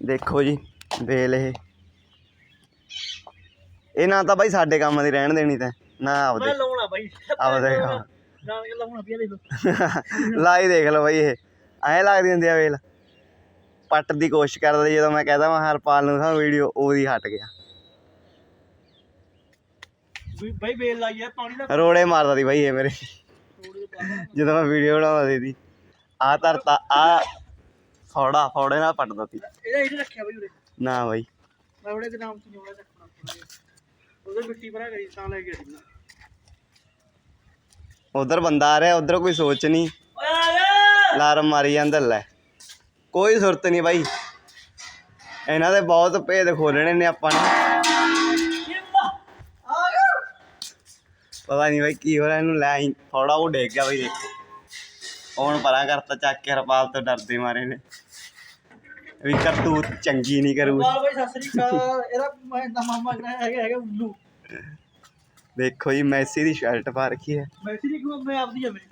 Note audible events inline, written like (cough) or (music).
ਦੇਖੋ ਜੀ ਵੇਲ ਇਹ। ਇਹ ਨਾ ਤਾਂ ਬਾਈ ਸਾਡੇ ਕੰਮ ਦੀ ਰਹਿਣ ਦੇਣੀ ਤਾਂ ਨਾ ਮੈਂ ਆਪਦੇ ਲਾਉਣਾ ਬਾਈ। ਆਪਦੇ ਕੰਮ। ਨਾ ਕਿ ਲਾਉਣਾ ਪਿਆ ਦੇ ਦੋ (laughs) ਲਾਈ ਦੇਖ ਲਓ ਬਾਈ ਇਹ। ਐਂ ਲੱਗਦੀ ਹੁੰਦੀ ਆ ਵੇਲ। ਪੱਟ ਦੀ ਕੋਸ਼ਿਸ਼ ਕਰਦਾ ਜਦੋਂ ਮੈਂ ਕਹਦਾ ਮੈਂ ਹਰਪਾਲ ਨੂੰ ਤਾਂ ਵੀਡੀਓ ਉਹਦੀ ਹਟ ਗਿਆ। ਬਾਈ ਵੇਲ ਲਾਈ ਆ ਪਾਣੀ ਦਾ ਰੋੜੇ ਮਾਰਦਾ ਸੀ ਬਾਈ ਇਹ ਮੇਰੇ। ਜਦੋਂ ਮੈਂ ਵੀਡੀਓ ਬਣਾਉਂਦਾ ਸੀ ਆ ਧਰਤਾ ਆ ਫੌੜਾ ਫੌੜੇ ਨਾਲ ਪੱਟਦਾ ਸੀ। ਇਹਦਾ ਇਹਨੇ ਰੱਖਿਆ ਬਾਈ ਉਰੇ। ਨਾ ਬਾਈ। ਮੈਂ ਉਹਦੇ ਦੇ ਨਾਮ ਤੋਂ ਜੋੜਾ ਰੱਖਣਾ। ਉਹਦੇ ਮਿੱਟੀ ਭਰਾ ਗਈ ਤਾਂ ਲੈ ਕੇ ਆਈ ਮੈਂ। ਉਧਰ ਬੰਦਾ ਆ ਰਿਹਾ ਉਧਰ ਕੋਈ ਸੋਚ ਨਹੀਂ ਅਲਾਰਮ ਮਾਰੀ ਜਾਂਦਾ ਲੈ। ਕੋਈ ਸੁਰਤ ਨਹੀਂ ਬਾਈ। ਇਹਨਾਂ ਦੇ ਬਹੁਤ ਭੇਦ ਖੋਲਣੇ ਨੇ ਆਪਾਂ ਨੇ। ਪਤਾ ਨਹੀਂ ਬਾਈ ਕੀ ਹੋ ਰਿਹਾ ਇਹਨੂੰ ਲੈ ਆਈ। ਥੋੜਾ ਉਹ ਡੇਗ ਗਿਆ ਬਾਈ ਦੇਖੋ। ਹੁਣ ਪਰਾਂ ਕਰਤਾ ਚੱਕ ਕੇ ਹਰਪਾਲ ਤੋਂ ਡਰਦੇ ਮਾਰੇ ਨੇ। ਵੀ ਕਰਤੂਤ ਚੰਗੀ ਨਹੀਂ ਕਰੂ। ਵਾਹ ਬਾਈ ਸਤਿ ਸ੍ਰੀ ਅਕਾਲ। ਇਹਦਾ ਮੈਂ ਦਾ ਮਾਮਾ ਜਿਹੜਾ ਹੈਗਾ ਹੈਗਾ ਉੱਲੂ। ਦੇਖੋ ਜੀ ਮੈਸੀ ਦੀ ਸ਼ਰਟ ਪਾ ਰੱਖੀ ਹੈ। ਮੈਂ ਸੀ ਕਿ ਮੈਂ ਆਪਦੀ ਮੇਰੀ